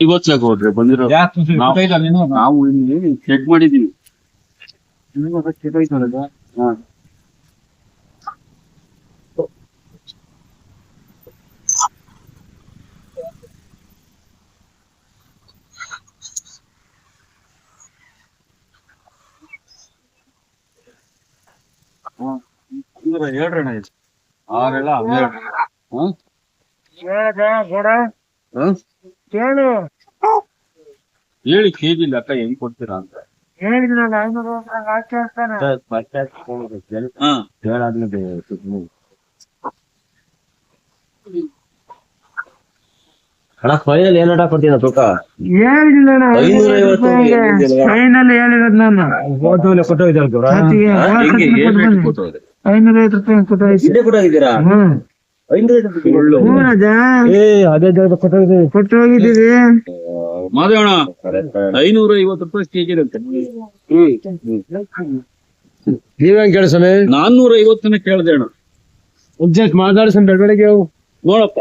ಇವತ್ತೇ ಕೊಡ್ರಿ ಬಂದಿರೋ ನಾವು- ಇಲ್ಲಿ ಚೆಕ್ ಮಾಡಿದೀವಿ. ಹಾ. ಹಾ. ಅಂದ್ರೆ ಹೇಳ್ರಣ್ಣ ಆರೆಲ್ಲ ಹನ್ನೆರಡು. ಕೇಳು. ಹೇಳಿ ಕೆಜಿ ಲೆಕ್ಕ ಹೆಂಗ್ ಕೊಡ್ತೀರಾ ಅಂತ. ಹೇಳಿದ್ನಲ್ಲ ಐನೂರು ಹಾಕಿ ಹಾಕ್ತಾನೆ ಹಾ. ಅಣ್ಣ ಫೈನಲ್ ಏನ್ ಆಟ ಕೊಡ್ತೀನ ತೂಕ ಹೇಳಿದ್ನಲ್ಲ ಐನೂರ ಐವತ್ತು ಫೈನಲ್ ಹೇಳಿರೋದು ನಾನು. ರೇಟ್ ಕೊಟ್ಟೋದ್ರೆ ಐನೂರ ಐವತ್ತು ರೂಪಾಯಿ ಇಲ್ಲೇ ಕೂಡ ಇದ್ದೀರಾ ಹ್ಮ್. ಮಾದೇವಣ್ಣ ಐನೂರ ಐವತ್ತು ರೂಪಾಯಿ ಕೆಜಿ ಇರುತ್ತೆ ನೀವೇನ್ ಕೇಳಿ ಸ್ವಾಮಿ ನಾನ್ನೂರ ಐವತ್ತನ ಕೇಳ್ದೆ ಅಣ್ಣ. ಅಡ್ಜಸ್ಟ್ ಮಾತಾಡ್ಸನ್ ಬೆಳಗ್ಗೆ ನೋಡಪ್ಪ.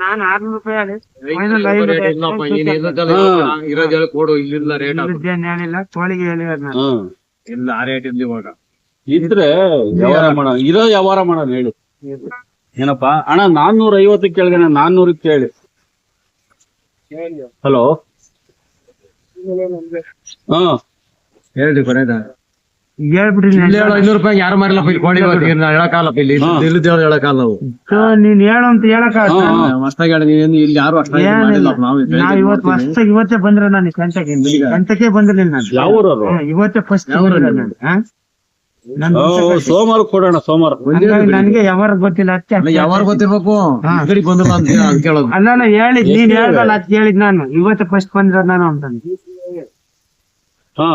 ನಾನು ಆರ್ನೂರು ರೂಪಾಯಿ ಹೇಳಿ ಫೈನಲ್ ಇರೋದ್ ಕೊಡು ಇಲ್ಲಿಂದ ರೇಟ್ ಏನ್ ಹೇಳಿಲ್ಲ ಕೋಳಿಗೆ ಹೇಳಿರೋದು ನಾನು. ಇಲ್ಲ ಆ ರೇಟ್ ಇಲ್ಲಿ ಇವಾಗ ಇದ್ರೆ ವ್ಯವಹಾರ ಮಾಡ ಇರೋ ವ್ಯವಹಾರ ಮಾಡೋಣ ಹೇಳು. ಏನಪ್ಪಾ? ಅಣ್ಣ ನಾನ್ನೂರ ಐವತ್ತಕ್ಕೆ ಕೇಳಿದೆ ನಾನ್ನೂರಕ್ಕೆ ಕೇಳಿ. ಹಲೋ? ಹಾ. ಹೇಳ್ರಿ ಕೊನೆದ ಐನೂರು ರೂಪಾಯಿ ಯಾರು ಮಾರಿಲ್ಲಪ್ಪ? ಇಲ್ಲಿ ಕೋಳಿ ಇವತ್ತು ಈಗ ನಾವ್ ಹೇಳಕ್ಕಾಗಲ್ಲಪ್ಪ ಇಲ್ಲಿ. ಹಾ. ಇಲ್ಲಿದ್ದು ಹೇಳೋ ಹೇಳಕ್ಕಾಗಲ್ಲ ನಾವು. ಸೊ ನೀನ್ ಹೇಳು ಅಂತ ಹೇಳಕ್ ಹಾ, ಹಾ. ಮಸ್ತಾಗಿ ಹೇಳಿ. ನೀವೇನು ಇಲ್ಲಿ ಯಾರು ಅಷ್ಟಾಗಿ ಮಾಡಿಲ್ಲ ನಾವು ಇವತ್ತು ಬಂದ್ರೆ ನಾನು ಬಂದಿರ್ಲಿಲ್ಲ ನಾನು? ಇವತ್ತೇ ಫಸ್ಟ್ ಸೋಮವಾರ ಕೊಡೋಣ ಸೋಮವಾರ. ನನ್ಗೆ ಯಾವಾಗ ಗೊತ್ತಿಲ್ಲ ಯಾವಾರ ಅಲ್ಲ, ಯಾವಾಗ ಗೊತ್ತಿರ್ಬೇಕು? ಅಂಗಡಿಗೆ ಬಂದಿಲ್ಲ ಅಂತ ಕೇಳೋದು. ಅಲ್ಲ ಅಲ್ಲ ಹೇಳಿದ್ ನೀನ್ ಹೇಳ್ದಲ್ಲ ಅದ್ ಕೇಳಿದ್ ನಾನು. ಇವತ್ತು ಫಸ್ಟ್ ಬಂದಿರೋದು ನಾನು ಅಂತಂದು. ಹಾ.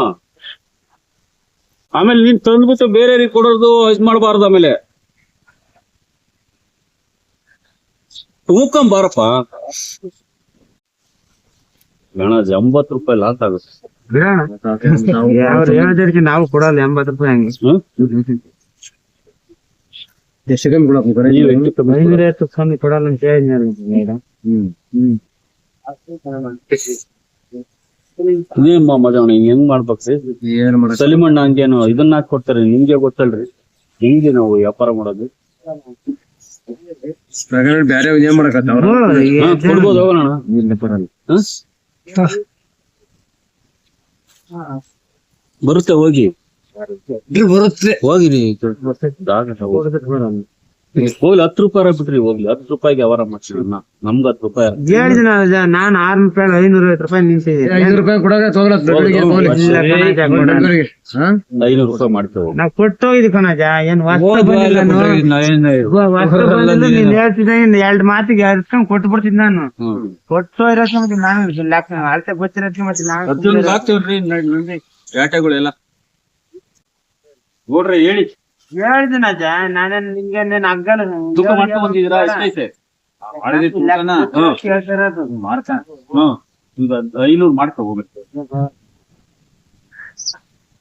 ಆಮೇಲೆ ನೀನ್ ತಂದ್ಬಿಟ್ಟು ಬೇರೆಯವ್ರಿಗೆ ಕೊಡೋದು ಇದ್ ಮಾಡಬಾರ್ದು ಆಮೇಲೆ. ತೂಕಂ ಬಾರಪ್ಪ. ಗಣಜ್ ಎಂಬತ್ತು ರೂಪಾಯಿ ಲಾಸ್ ಆಗುತ್ತೆ. ಬಿಡೋಣ ಅವ್ರು ಹೇಳಿದಕ್ಕೆ ನಾವು ಕೊಡಲ್ಲ ಎಂಬತ್ತು ರೂಪಾಯಿ ಹಂಗೆ. ಕೊಡಿ. ಐನೂರ ಐವತ್ತು ಕೊಡಲ್ಲ ಅಂತ ಹೇಳಿದ್ನಲ್ಲ ಹಿಂಗ್ ಹೆಂಗ್ ಮಾಡ್ಬೇಕ್ರಿ ಸಲಿಮಣ್ಣ ಹಂಗೇನು ಇದನ್ನ ಹಾಕಿ ಕೊಡ್ತಾರೆ ನಿಮ್ಗೆ ಗೊತ್ತಲ್ರಿ? ಹೆಂಗೆ ನಾವು ವ್ಯಾಪಾರ ಮಾಡೋದು? ಬ್ಯಾರೆ ಏನ್ ಕೊಡ್ಬೋದು ಹೋಗೋಣ ಇಲ್ಲ ಹೋಗಿ? ಬರುತ್ತೆ. ಹೋಗಿ ನೀವು. ಹೋಗ್ಲಿ ಹತ್ತು ರೂಪಾಯಿ ಬಿಟ್ರಿ ಹೋಗ್ಲಿ. ಹತ್ತು ರೂಪಾಯಿಗೆ ವ್ಯವಹಾರ ಮಾಡ್ತೀವಿ ನಾ- ನಮ್ಗ್ ಹತ್ತು ರೂಪಾಯಿ ಹೇಳಿದಿನ ನಾನು ಆರ್ನೂರು ರೂಪಾಯಿ ಐನೂರ ಐವತ್ತು ರೂಪಾಯಿ ನಿಂತಿದ್ದೀನಿ ರೂಪಾಯಿ ಕೊಡಾಗ? ಐನೂರು ರೂಪಾಯಿ ಮಾಡ್ತೇವೆ. ನಾ ಕೊಟ್ಟೋಗಿದ್ವಿ ಕಣಜ ಏನ್ ಎರಡ್ ಮಾತಿಗೆ ಅರ್ಸ್ಕೊಂಡ್ ಕೊಟ್ಟು ಬಿಡ್ತಿದ್ ನಾನು. ಕೊಟ್ಟು ಮತ್ತೆ ನಾನು ಅಳತೆ ಗೊತ್ತಿರೋದಕ್ಕೆ ಮತ್ತೆ ನಾನು ಹಾಕ್ತೇವ್ರಿ ರೇಟಗಳೆಲ್ಲ ನೋಡ್ರಿ ಹೇಳಿ. ಹೇಳ್ದಿನ ಅಜ್ಜ ನಾನೇನ್ ನಿಂಗೆ ನೀನ್ ಅಗ್ಗಲ್ ತೂಕ ಮಾಡ್ಕೊಂಡ್ ಬಂದಿದ್ದೀರಾ? ಎಷ್ಟೈತೆ ತೂಕನ? ಹ್ಮ್. ಈಗ ಐನೂರು ಮಾಡ್ಕೊ ಹೋಗುತ್ತೆ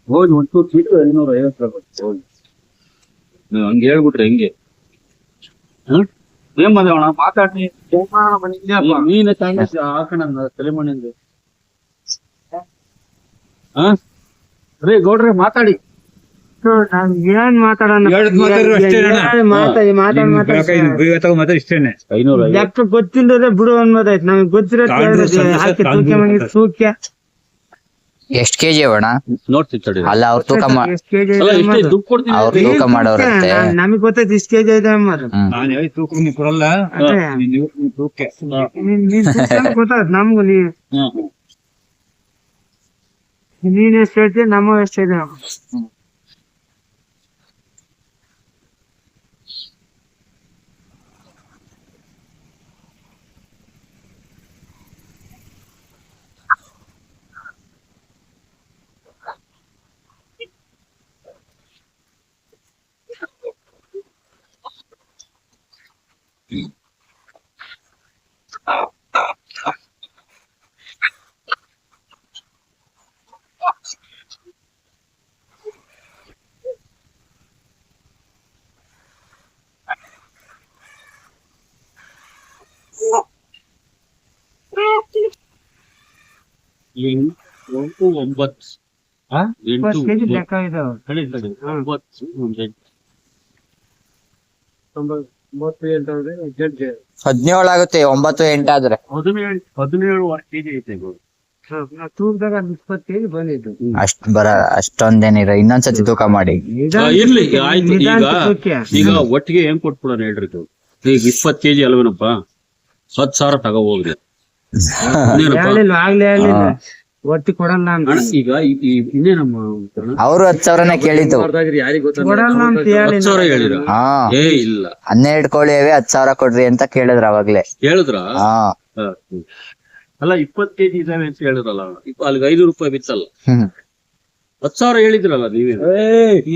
ಹೋಗಿ ಒಂಚೂರು ಚೀಟು ಐನೂರ ಐವತ್ತು ರೂಪಾಯಿ ಹೋಗಿ. ಹಂಗೆ ಹೇಳ್ಬಿಟ್ರೆ ಹೆಂಗೆ. ಏನ್ ಮದವಣ ಮಾತಾಡ್ನಿ ನೀನೆ ತಾಂಡ ಹಾಕೋಣ ತಲೆಮಣ್ಣಿಂದ. ಹ? ರೇ ಗೌಡ್ರೆ ಮಾತಾಡಿ. ನಾವ್ ಏನ್ ಮಾತಾಡೋಣ? ಲೆಕ್ಕ ಗೊತ್ತಿಲ್ಲದೆ ಬಿಡು ಅನ್ಬೋದಾಯ್ತು ನಮ್ಗೆ ಗೊತ್ತಿರೋದು ಸೂಕ್ಯ ಎಷ್ಟ್ ಕೆಜಿ ಅವಣ ನೋಡ್ತಿ ತಡಿ. ಅಲ್ಲ ಅವ್ರ ತೂಕ ಅವ್ರ ತೂಕ ಮಾಡೋರಂತೆ ನಮಗ್ ಗೊತ್ತಾಯ್ತು ಇಷ್ಟ ಕೆಜಿ ಇದೆ ಗೊತ್ತಾಯ್ತು ನಮ್ಗೂ ನೀ ನೀನ್ ಎಷ್ಟ್ ಹೇಳ್ತೀಯ ನಮ್ಮ ಎಷ್ಟ್ ಇದೆ ಎಂಟು ಒಂಬತ್ತು? ಎಂಟು ಇಪ್ಪತ್ತು ಕೆಜಿ ಲೆಕ್ಕ ಇದಾವ. ಒಂಬತ್ತು ಎಂಟು. ಹದಿನೇಳು ಆಗುತ್ತೆ ಒಂಬತ್ತು ಎಂಟಾದ್ರೆ ಹದಿನೇಳು ಹದಿನೇಳು ಕೆಜಿ ಐತೆ. ತೂಕದಾಗ ಇಪ್ಪತ್ತು ಕೆಜಿ ಬಂದಿದ್ದು. ಅಷ್ಟ್ ಬರ ಅಷ್ಟೊಂದೇನಿರ ಇನ್ನೊಂದ್ಸತಿ ತೂಕ ಮಾಡಿ. ಇರ್ಲಿ ಆಯ್ತು ಈಗ ಈಗ ಒಟ್ಟಿಗೆ ಏನ್ ಕೊಟ್ಬಿಡೋಣ ಹೇಳ್ರಿ ಇದು. ಈಗ ಇಪ್ಪತ್ ಕೆಜಿ ಅಲ್ವೇನಪ್ಪ? ಸ್ವಚ್ಛ ಸಾವಿರ ತಗೋ ಹೋಗ್ರಿ ಒಟ್ಟಿ ಕೊಡಲ್ಲ ಅಂತ ಈಗ ನಮ್ಮ? ಅವರು ಹತ್ ಸಾವಿರನೇ ಕೇಳಿದ್ದು. ಕೊಡಲ್ಲ ಅಂತ ಹೇಳಿ ಏ ಇಲ್ಲ. ಹನ್ನೆರಡು ಕೋಳಿ ಅವೇ ಹತ್ ಸಾವಿರ ಕೊಡ್ರಿ ಅಂತ ಕೇಳಿದ್ರ ಅವಾಗ್ಲೇ. ಹೇಳಿದ್ರ ಹಾ. ಅಲ್ಲ ಇಪ್ಪತ್ ಕೆಜಿ ಇದಾವೆ ಅಂತ ಹೇಳಿದ್ರಲ್ಲ ಅಲ್ಲಿ ಅಲ್ಲಿಗೆ ಐನೂರು ರೂಪಾಯಿ ಬಿತ್ತಲ್ಲ. ಹ್ಮ್ ಹತ್ ಸಾವಿರ ಹೇಳಿದ್ರಲ್ಲ ನೀವೇ?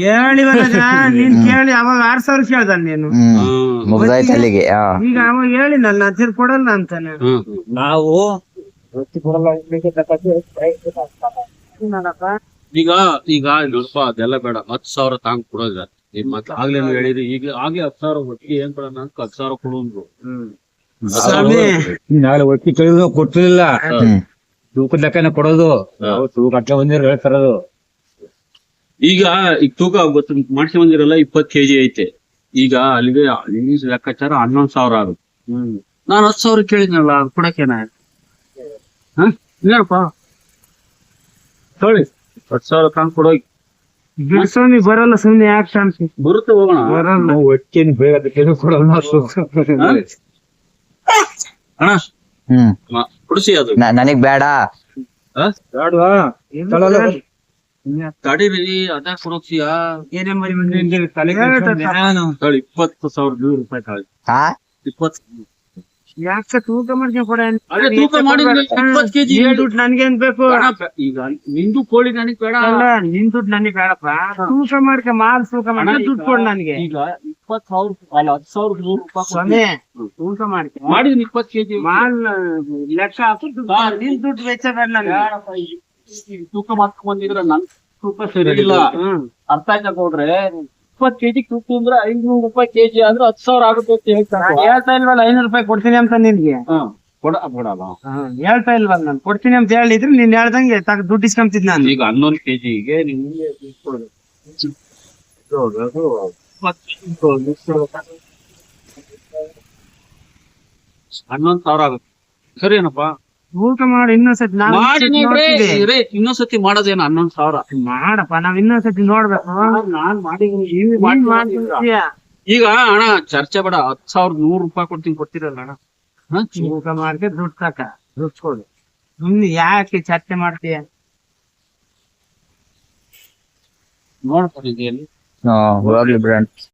ಹೇಳಿವಲ್ಲ ನೀನ್ ಕೇಳಿ ಅವಾಗ ಆರ್ ಸಾವಿರ ಕೇಳ್ದ ನೀನು. ಮುಗ್ದಾಯ್ತು ಅಲ್ಲಿಗೆ ಈಗ ಅವಾಗ ಹೇಳಿನಲ್ಲ ನಾ ತಿರ್ಗಿ ಕೊಡಲ್ಲ ಅಂತಾನೆ. ನಾವು ಈಗ ಈಗ ನೋಡಪ್ಪ ಅದೆಲ್ಲ ಬೇಡ. ಹತ್ ಸಾವಿರ ತಾಂಗ್ ಕೊಡೋದ ನಿಮ್ ಮತ್ತೆ ಆಗ್ಲೇನು ಹೇಳಿದ್ರಿ. ಈಗ ಆಗ್ಲೇ ಹತ್ ಸಾವಿರ ಒಟ್ಟಿಗೆ ಏನ್ ಬೇಡ ಅಂತ ಹತ್ ಸಾವಿರ ಕೊಡೋದು ಸ್ವಾಮಿ ನಾಳೆ ಒಟ್ಟಿ ಕೇಳಿದ್ರು ಕೊಟ್ಟಿರ್ಲಿಲ್ಲ ಹ್ಮ್ ತೂಕದ ಲೆಕ್ಕನ ಕೊಡೋದು. ನಾವು ತೂಕ ಅಟ್ಟ ಬಂದಿರೋ ಹೇಳ್ತಾರದು ಈಗ ಈಗ ತೂಕ ಮಾಡಿಸಿ ಮಾಡ್ಸಿ ಬಂದಿರಲ್ಲ ಇಪ್ಪತ್ ಕೆಜಿ ಐತೆ. ಈಗ ಅಲ್ಲಿಗೆ ಇಂಗ್ಲಿಷ್ ಲೆಕ್ಕಾಚಾರ ಹನ್ನೊಂದ್ ಸಾವಿರ ಆಗುತ್ತೆ. ನಾನು ಹತ್ತು ಸಾವಿರ ಕೇಳಿದ್ನಲ್ಲ ಅದು ಕೊಡಕ್ಕೆ ಹಾ? ಇಲ್ಲಪ್ಪ. ಹೇಳಿ ಹತ್ತು ಸಾವಿರ ತಂದು ಕೊಡೋಗಿ ಬಿಡ್ಸೋನಿ ಬರಲ್ಲ ಸುಮ್ನೆ ಯಾಕೆ ಕಾಣಿಸಿ ಬರುತ್ತೆ ಹೋಗೋಣ. ಬರಲ್ಲ. ಒಟ್ಟಿನ ಬೇಗ ಅದಕ್ಕೆ ಕೊಡಲ್ಲ ಹ? ಅಣ್ಣ. ಹ್ಮ್. ಮ- ಕೊಡ್ಸಿ ಅದು. ನನಗ್ ಬೇಡ. ಹ? ತಗೊಳ್ಳಲ್ಲ. ತಡೀರಿ ಅದ ಕೊಡೋಕ್ಸಿಯಾ ಏನೇ ಮರಿ ಮಂದಿ ತಲೆ ತಳಿ ಇಪ್ಪತ್ತು ಸಾವಿರ ನೂರು ರೂಪಾಯಿ ತಳಿ. ಹಾ? ಇಪ್ಪತ್ತು. ಯಾಕೆ ತೂಕ ಮಾಡ್ಕೊಂಡ್ ಕೊಡ? ಅದೇ ತೂಕ ಮಾಡಿದ್ರೆ ಇಪ್ಪತ್ತು ಕೆಜಿ ದುಡ್ಡು ನನ್ಗೇನ್ ಬೇಕು? ಈಗ ನಿಂದು ಕೋಳಿ ನನಗ್ ಬೇಡ. ಅಲ್ಲ ನಿನ್ ದುಡ್ಡು ನನಗೆ ಬೇಡಪ್ಪ. ತೂಕ ಮಾಡ್ಕ ಮಾಲ್ ತೂಕ ದುಡ್ಡು ಈಗ- ಕೊಡ್ ನನ್ಗೆ. ಈಗ ಇಪ್ಪತ್ತು ಸಾವಿರ ಅಲ್ಲ ಹತ್ತು ಸಾವಿರ ನೂರು ರೂಪಾಯಿ ಸ್ವಾಮಿ ಹ್ಮ್. ತೂಕ ಮಾಡ್ಕ. ಮಾಡಿದ್ನಿ ಇಪ್ಪತ್ತು ಕೆಜಿ. ಮಾಲ್ ಲೆಕ್ಕ ಹಾಕು. ನಿನ್ ದುಡ್ಡು ವೆಚ್ಚ ಬೇಡ ನನ್ಗೆ. ತೂಕ ಮಾಡ್ಕೊಂಡ್ ಬಂದಿದ್ರೆ ನನ್ ತೂಕ ಸರಿ ಇಲ್ಲ. ಹ್ಮ್. ಅರ್ಥ ಆಯ್ತಾ ಕೊಡ್ರೆ ಇಪ್ಪತ್ ಕೆಜಿ ತೂಕ ಅಂದ್ರೆ ಐನೂರು ರೂಪಾಯಿ ಕೆಜಿ ಆದ್ರೆ ಹತ್ತು ಸಾವಿರ ಆಗುತ್ತೆ ಅಂತ ಹೇಳ್ತಾರೆ ಹೇಳ್ತಾ ಇಲ್ವಲ್ಲ ಐನೂರು ರೂಪಾಯಿ ಕೊಡ್ತೀನಿ ಅಂತ ನಿನ್ಗೆ? ಹ್ಮ್ ಕೊಡ ಕೊಡಲ್ಲ ಹ್ಮ್, ಹೇಳ್ತಾ ಇಲ್ವಲ್ಲ ನಾನು ಕೊಡ್ತೀನಿ ಅಂತ ಹೇಳಿದ್ರೆ ನೀನ್ ಹೇಳ್ದಂಗೆ ತಗ ದುಡ್ಡು ಇಸ್ಕೊಂತಿದ್ ನಾನು. ಈಗ ಹನ್ನೊಂದು ಕೆಜಿಗೆ ನಿಮ್ಗೆ ಹನ್ನೊಂದು ಸಾವಿರ ಆಗುತ್ತೆ. ಸರಿನಪ್ಪ ಊಟ ಮಾಡಿ ಇನ್ನೊಂದ್ಸತಿ ನಾವು ಮಾಡಿ ಇನ್ನೊಂದ್ಸತಿ ನೋಡ್ರಿ. ಇನ್ನೊಂದ್ಸತಿ ಮಾಡೋದೇನು ಹನ್ನೊಂದು ಸಾವಿರ. ಮಾಡಪ್ಪ ನಾವ್ ಇನ್ನೊಂದ್ಸತಿ ನೋಡ್ಬೇಕು. ನಾನ್ ಮಾಡಿದೀನಿ ಮಾಡ್ತಿರ್ತೀಯ. ಈಗ ಅಣ್ಣ ಚರ್ಚೆ ಬೇಡ ಹತ್ ಸಾವಿರದ ನೂರು ರೂಪಾಯಿ ಕೊಡ್ತೀನಿ ಕೊಡ್ತಿರಲ್ಲ ಅಣ್ಣ. ಹ? ಊಟ ಮಾಡ್ಕೆ ದುಡ್ಡು ತಕ ದುಡ್ಡು ಕೊಡು. ಸುಮ್ನೆ ಯಾಕೆ ಚರ್ಚೆ ಮಾಡ್ತೀಯ? ನೋಡ್ತೀನಿ ಹಾ ಹೋಗ್ಲಿ